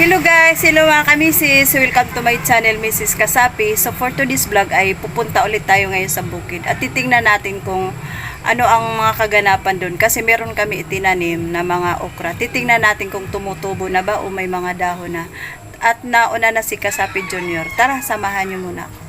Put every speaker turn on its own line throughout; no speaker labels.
Hello guys, hello mga kamisis. Welcome to my channel, Mrs. Kasapi. So for today's vlog ay pupunta ulit tayo ngayon sa bukid at titingnan natin kung ano ang mga kaganapan doon kasi meron kami itinanim na mga okra. Titingnan natin kung tumutubo na ba o may mga dahon na. At nauna na si Kasapi Junior. Tara, samahan niyo muna ako.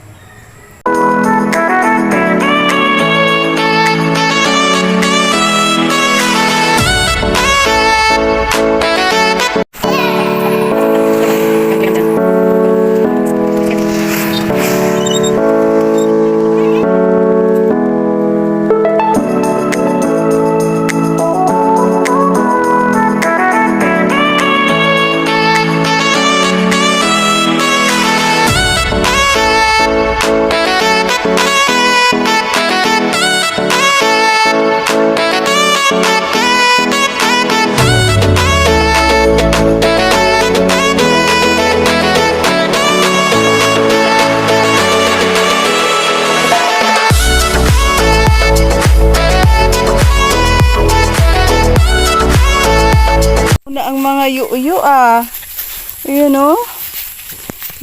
Yu-yu ah. Ayun oh.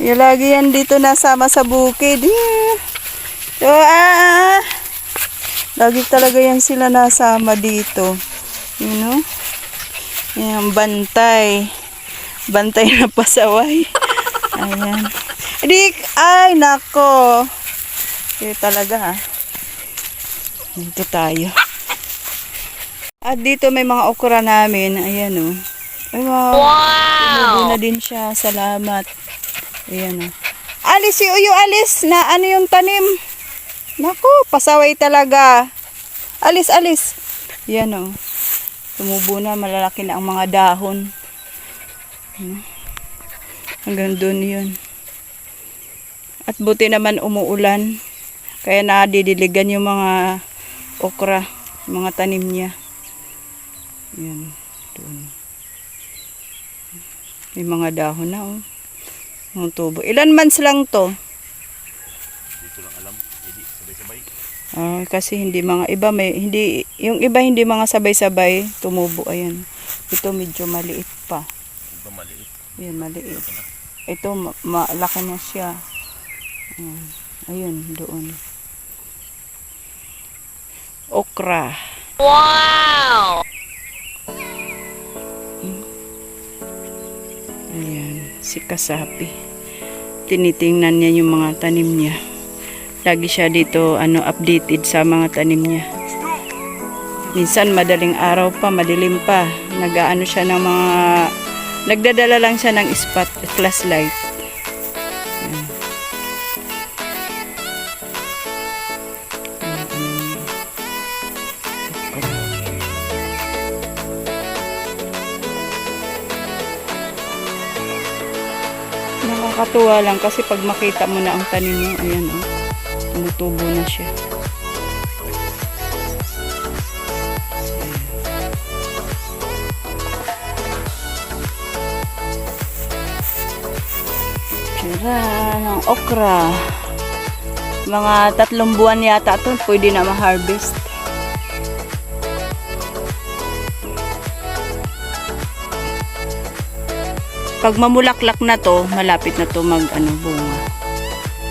Yung lagi yan dito nasama sa bukid. Yeah. So, ah. Lagi talaga yan sila nasama dito. You know? Yan, bantay. Bantay na pasaway. Ayan. Dik, ay, nako. Ito talaga ah. Dito tayo. At dito may mga okra namin. Ayan o. Ay, wow. Wow! na din siya. Salamat. Ayan o. Alis si Uyo, alis. Na ano yung tanim? Naku, pasaway talaga. Alis, alis. Ayan o. Tumubo na. Malalaki na ang mga dahon. Hmm. Hanggang doon yun. At buti naman umuulan. Kaya nadidiligan yung mga okra, mga tanim niya. Yan, doon. May mga dahon na, oh. Mga tubo. Ilan months lang to?
Dito lang alam, hindi sabay-sabay.
Ah, kasi hindi mga iba may hindi yung iba hindi mga sabay-sabay tumubo ayan. Ito medyo maliit pa.
Ito maliit.
Yan maliit. Ito ma- malaki na siya. Ayan, ayun doon. Okra. Ayan, si Kasapi. Tinitingnan niya yung mga tanim niya. Lagi siya dito ano updated sa mga tanim niya. Minsan madaling araw pa, madilim pa. Nagaano siya ng mga nagdadala lang siya ng spot flashlight. Nakakatuwa lang kasi pag makita mo na ang tanim mo, ayan o, oh, tumutubo na siya. Tira ng okra. Mga tatlong buwan yata ito, pwede na ma-harvest. Pag mamulaklak na to, malapit na to mag ano, bunga.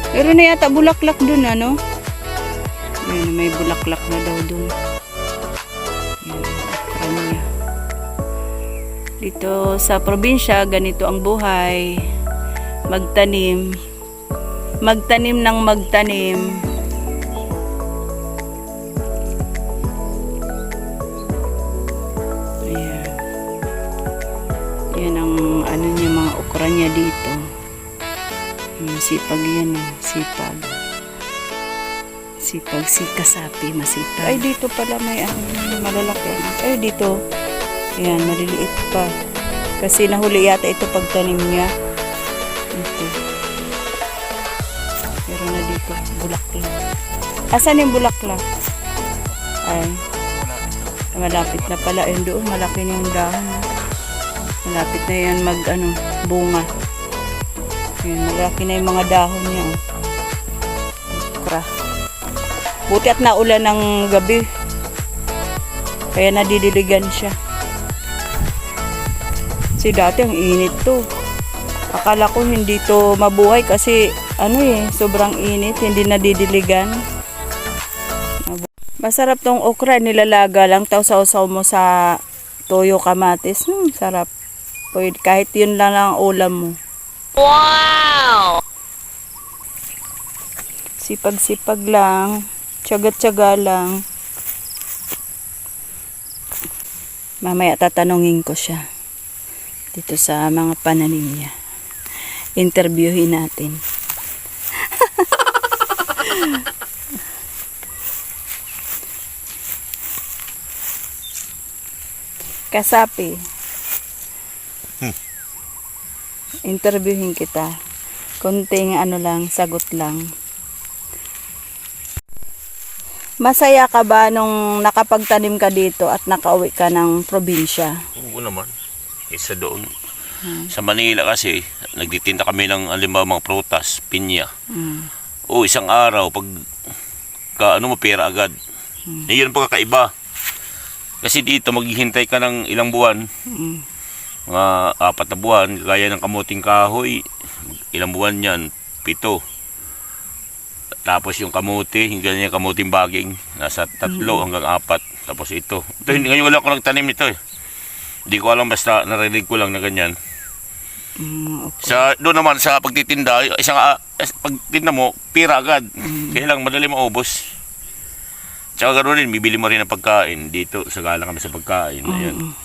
Pero na yata bulaklak dun ano. Ayun, may bulaklak na daw dun. Niya. Dito sa probinsya, ganito ang buhay. Magtanim. Magtanim ng magtanim. Niya dito. Hmm, sipag yan eh, sipag. Sipag si Kasapi, masipag. Ay, dito pala may ano, malalaki. Ay, dito. Yan, maliliit pa. Kasi nahuli yata ito pagtanim niya. Ito. Pero na dito, bulaklak. Asan yung bulaklak? Ay, malapit na pala. Ayun doon, malaki na yung dahon. Malapit na yan mag ano, bunga. Ayan, malaki na yung mga dahon niya. Okra. Buti at naulan ng gabi. Kaya nadidiligan siya. Si dati ang init to. Akala ko hindi to mabuhay kasi ano eh, sobrang init, hindi nadidiligan. Masarap tong okra, nilalaga lang, tapos sausaw mo sa toyo kamatis. Hmm, sarap. Pwede, kahit yun lang ang ulam mo. Wow! Sipag-sipag lang, tiyaga-tiyaga lang. Mamaya tatanungin ko siya dito sa mga pananim niya. Interviewin natin. Kasapi. Interviewin kita. Konting ano lang, sagot lang. Masaya ka ba nung nakapagtanim ka dito at nakauwi ka ng probinsya?
Oo naman. Isa doon. Sa Manila kasi, nagtitinda kami ng alimbawa mga prutas, pinya.
Mm.
O isang araw, pag ka, ano mo, pera agad. Eh, yun ang pagkakaiba. Kasi dito, maghihintay ka ng ilang buwan.
Mm.
Mga apat na buwan, gaya ng kamuting kahoy. Ilang buwan yan, pito. Tapos yung kamuti, yung ganyan yung kamuting baging, nasa tatlo hanggang apat. Tapos ito. Ito, hindi ngayon wala ko nagtanim nito eh. Hindi ko alam, basta narinig ko lang na ganyan.
Mm, okay.
Sa doon naman sa pagtitinda, isang ah, pagtinda mo, pira agad. Kaya lang madali maubos. Tsaka ganoon din, bibili mo rin ng pagkain dito. sa galang kami sa pagkain. Ayan.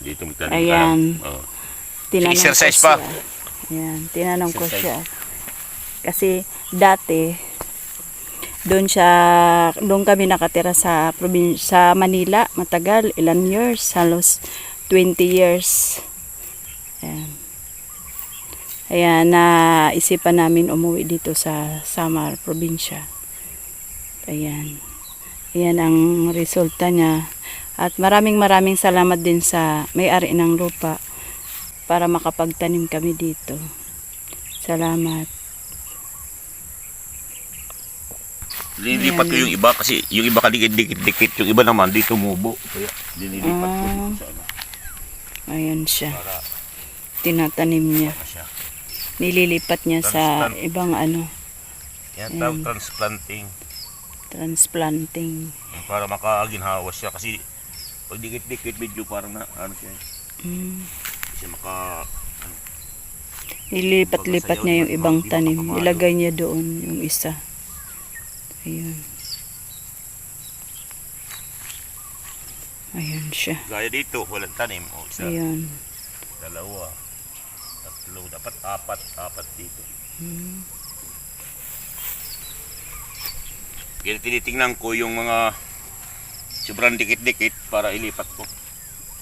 Dito magtanim ka.
Ayan.
Oh.
Tinanong
Exercise
ko
pa.
Ayan, tinanong ko
Exercise.
siya. Kasi dati, doon siya, doon kami nakatira sa probin sa Manila, matagal, ilan years, halos 20 years. Ayan. Ayan, naisipan namin umuwi dito sa Samar, probinsya. Ayan. Ayan ang resulta niya. At maraming maraming salamat din sa may-ari ng lupa para makapagtanim kami dito. Salamat.
Lilipat ko yung iba kasi yung iba kadikit-dikit-dikit. Yung iba naman dito mubo. Kaya linilipat ko
Ah.
dito sa ano.
Ayan siya. Tinatanim niya. Nililipat niya sa
Transplant.
ibang ano,
Yan tawag transplanting.
transplanting.
Para makaginhawa siya kasi pag dikit-dikit medyo parang na ano siya.
Mm.
Kasi maka
Nililipat-lipat niya yung ibang tanim. Ilagay niya doon yung isa. Ayun. Ayun siya.
gaya dito, walang tanim. O isa,
Ayun.
dalawa, tatlo, dapat apat, apat dito.
Mm.
Kaya tinitingnan ko yung mga sobrang dikit-dikit para ilipat ko.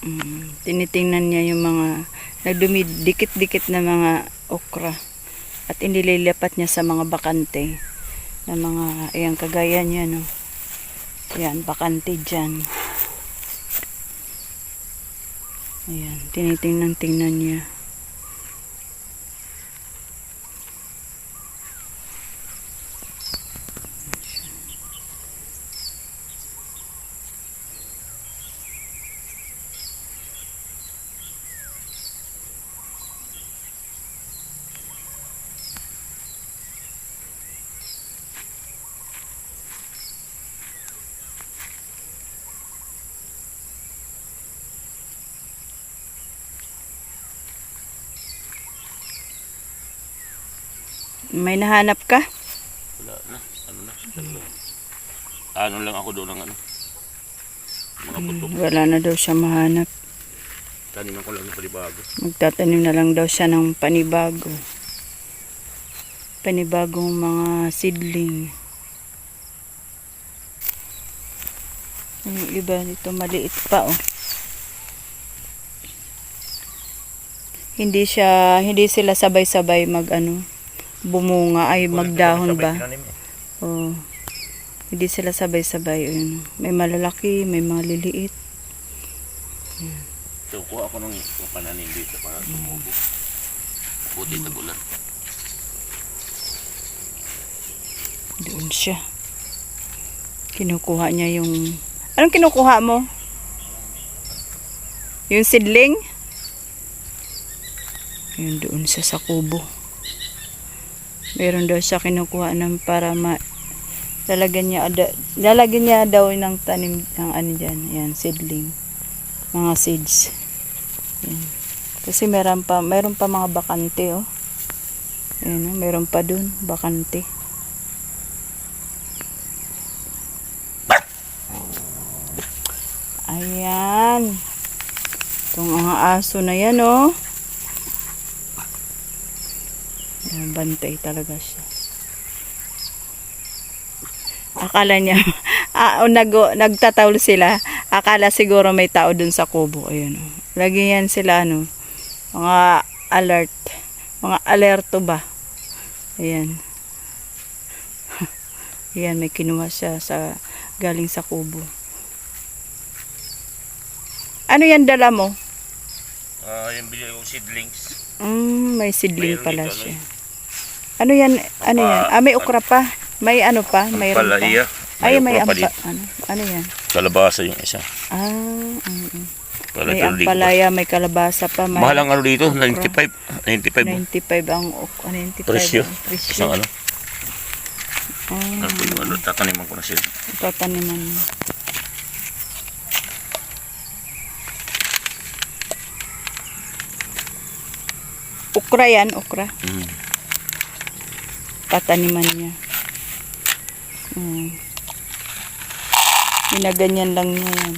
Mm, tinitingnan niya yung mga nagdumidikit-dikit na mga okra at inililipat niya sa mga bakante na mga ayan kagaya niya no? Ayan bakante dyan. Ayan tinitingnan tingnan niya may nahanap ka
Wala na, ano na. Ano lang ako doon ng ano. Mga putok.
wala na daw siya mahanap
Taniman ko lang ng palibago.
magtatanim na lang daw siya ng panibago panibagong mga seedling yung iba dito maliit pa oh hindi siya hindi sila sabay-sabay mag ano bumunga ay magdahon ba
eh.
oh hindi sila sabay-sabay yun may malalaki may mga liliit
So, kuha ako ng pananim dito para tumubo. Buti tagulan.
Doon siya. Kinukuha niya yung... Anong kinukuha mo? Yung seedling? Yun doon sa sa kubo. Meron daw siya kinukuha ng para ma lalagyan niya ada, lalagyan niya daw ng tanim ng ano diyan, yan seedling. Mga seeds. Yan. Kasi meron pa meron pa mga bakante oh. Ayun, oh, meron pa dun bakante. Ayan. Itong mga aso na yan, oh. Ayan, bantay talaga siya. Akala niya, ah, nag, nagtatawl sila. Akala siguro may tao dun sa kubo. Ayun. Lagi yan sila, ano, mga alert. Mga alerto ba? Ayan. Ayan, may kinuha siya sa, galing sa kubo. Ano yan dala mo?
Ah, yung bili kong seedlings.
Mm, may seedling
Mayroon
pala
ano
siya. Ano yan? Ano yan? Ah, may okra pa. May ano pa? Mayroon pa.
Palaya.
Ay, may
dito.
Ano? Ano yan?
Kalabasa yung isa.
Ah, mm, mm. May ampalaya, may kalabasa pa. May
Mahal ang ano dito, 95. 95 mo.
95 ang ok- ah, 95
Presyo.
ang presyo.
Isang ano.
Ah,
Ano po yung ano, tataniman ko na sila.
tataniman mo. Okra yan, okra.
Mm.
Tataniman niya. Mm. Ginaganyan lang niya yan.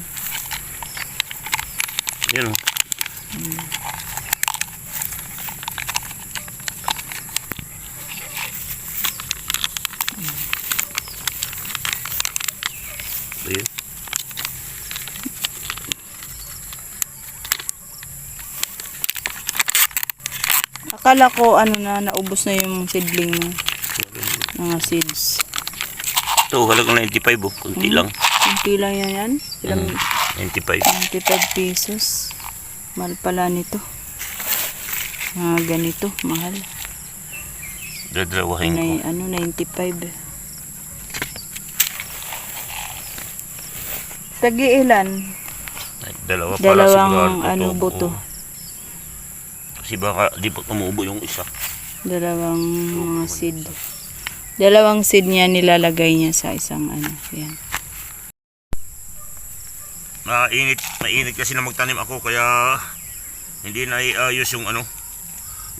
Yan o. Ayan.
Akala ko ano na, naubos na yung seedling mo. Mga seeds.
Ito, halagang 95 oh. Kunti
Hmm.
lang.
Kunti lang yan yan. Ilang,
Mm, 95.
95 pesos. Mahal pala nito. Mga ganito, mahal.
Dadalawahin ko.
Ano, 95. eh. Tagi-ilan?
Ay, Dalawa pala
Dalawang
sigurado
ano,
to.
buto.
Oo. Kasi baka di pa umuubo yung isa.
Dalawang mga seed. Dalawang seed niya nilalagay niya sa isang ano. Yan.
Mainit, mainit kasi na magtanim ako kaya hindi na iayos yung ano,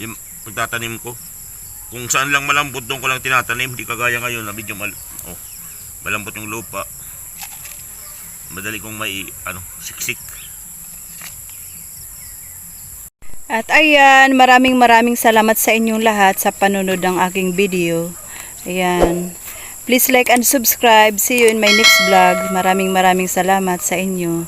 yung pagtatanim ko. Kung saan lang malambot doon ko lang tinatanim, hindi kagaya ngayon na medyo mal, oh, malambot yung lupa. Madali kong may ano, siksik.
At ayan, maraming maraming salamat sa inyong lahat sa panunod ng aking video. Ayan. Please like and subscribe. See you in my next vlog. Maraming maraming salamat sa inyo.